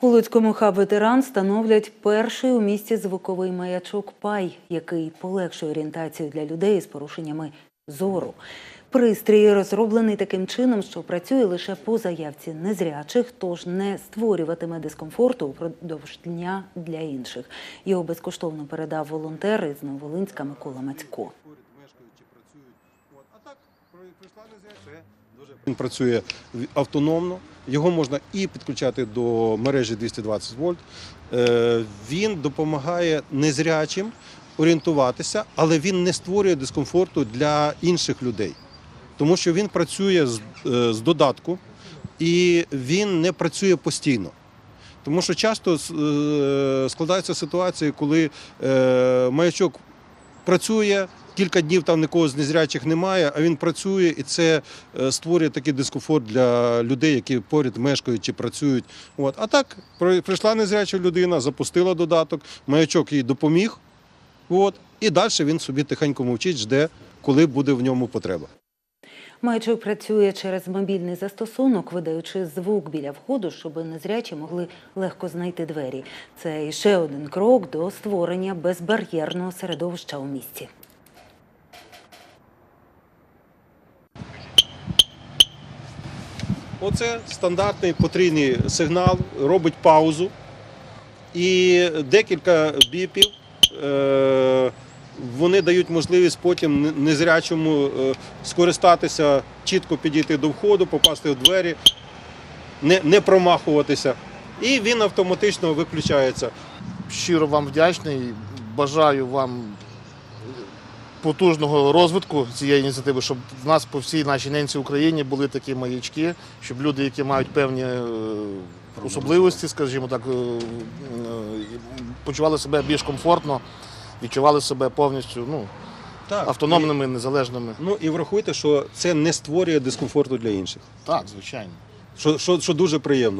У Луцькому хаб ветеран становлять перший у місті звуковий маячок Пай, який полегшує орієнтацію для людей з порушеннями зору. Пристрій розроблений таким чином, що працює лише по заявці незрячих, тож не створюватиме дискомфорту упродовж дня для інших. Його безкоштовно передав волонтер із Новолинська Микола Мацько. Він працює автономно, його можна і підключати до мережі 220 вольт. Е, Він допомагає незрячим орієнтуватися, але він не створює дискомфорту для інших людей, тому що він працює з, е, додатку і він не працює постійно. Тому що часто е, складаються ситуації, коли маячок працює, кілька днів там нікого з незрячих немає, а він працює, і це е, створює такий дискомфорт для людей, які поряд мешкають чи працюють. От. А так прийшла незряча людина, запустила додаток, маячок їй допоміг. От, і далі він собі тихенько мовчить, жде, коли буде в ньому потреба. Маячок працює через мобільний застосунок, видаючи звук біля входу, щоб незрячі могли легко знайти двері. Це ще один крок до створення безбар'єрного середовища у місті. Оце стандартний потрійний сигнал, робить паузу і декілька біпів. Е- вони дають можливість потім незрячому е, скористатися, чітко підійти до входу, попасти в двері, не, не промахуватися. І він автоматично виключається. щиро вам вдячний. Бажаю вам потужного розвитку цієї ініціативи, щоб в нас по всій нашій ненці Україні були такі маячки, щоб люди, які мають певні е, особливості, скажімо так, е, почували себе більш комфортно, відчували себе повністю ну, Так, автономними, незалежними. І, ну і врахуйте, що це не створює дискомфорту для інших, Так, звичайно. що, що, що дуже приємно.